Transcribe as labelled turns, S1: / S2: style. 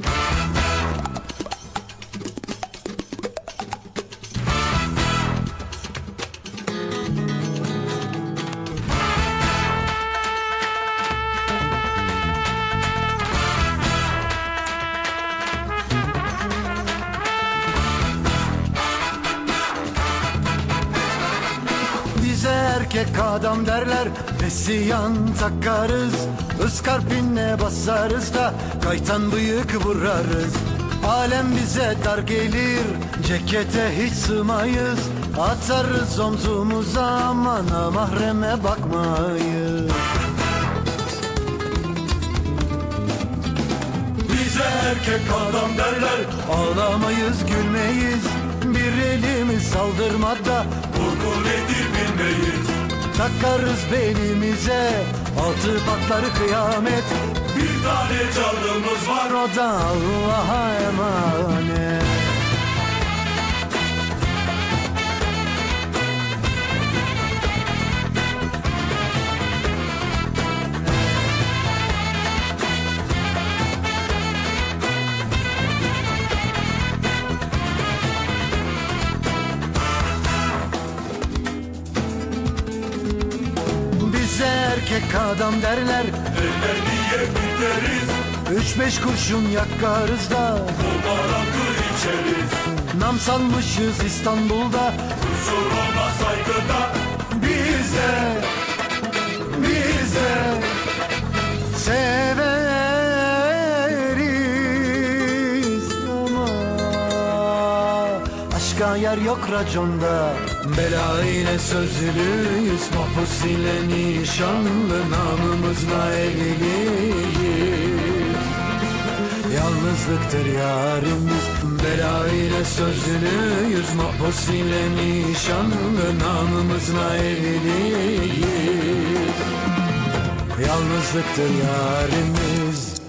S1: Bye. Erkek adam derler Pesiyan takarız. Iskarpinle basarız da Kaytan bıyık vurarız. Alem bize dar gelir Cekete hiç sığmayız. Atarız omzumuza Amana mahreme bakmayız. Bize erkek adam derler Ağlamayız gülmeyiz. Bir elimiz saldırmada
S2: Korku nedir bilmeyiz
S1: Takarız belimize Altı patlar kıyamet.
S2: Bir tane canımız var
S1: O da Allah'a emanet erkek adam derler.
S2: Eller diye biteriz
S1: Üç beş kurşun yakarız da.
S2: Baba rakı içeriz.
S1: Nam salmışız İstanbul'da.
S2: Kusur olma saygıda
S1: Bize Aşka yer yok raconda. Bela ile sözlüyüz Mahpus ile nişanlı Namımızla evliyiz Yalnızlıktır yarimiz Bela ile sözlüyüz Mahpus ile nişanlı Namımızla evliyiz Yalnızlıktır yarimiz